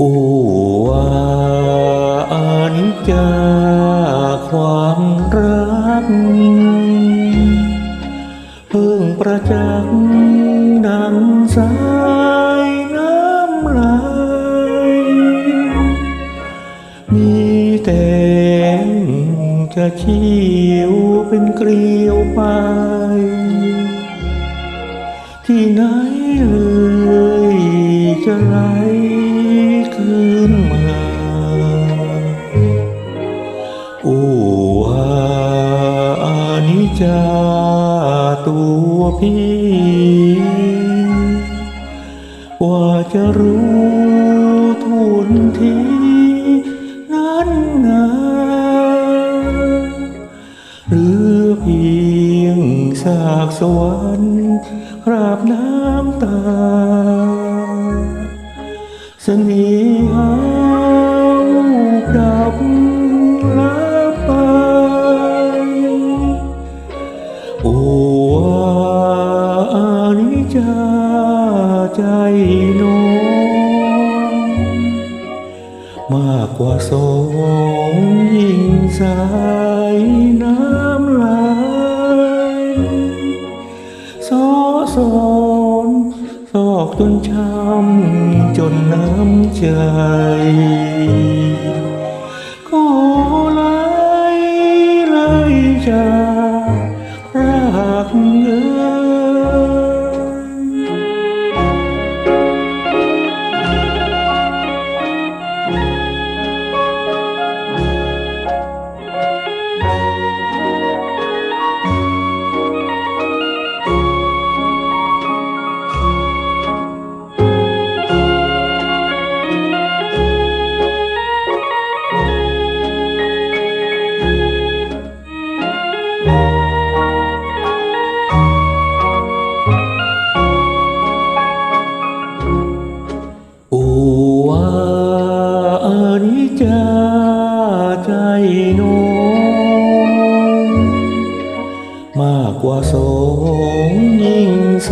อ้ว่าอานิจจาความรักเพิ่งประจักษ์ มีแต่จะเชี่ยวเป็นเกลียวไป ที่ไหนเลยจะไหลคืนมาโอ้อาอานิจจาตัวพี่ ว่าจะรู้ สากสวรรค์ราบน้ำตาเสน่หาดับลับไปโอ้อานิจจาใจโน้มมากกว่าสองยิ่งสายน้ำ สอนซอกจนช้ำจนน้ำใจก็ไหลไหลจ ใจโน้มมากกว่าสองยิ่งส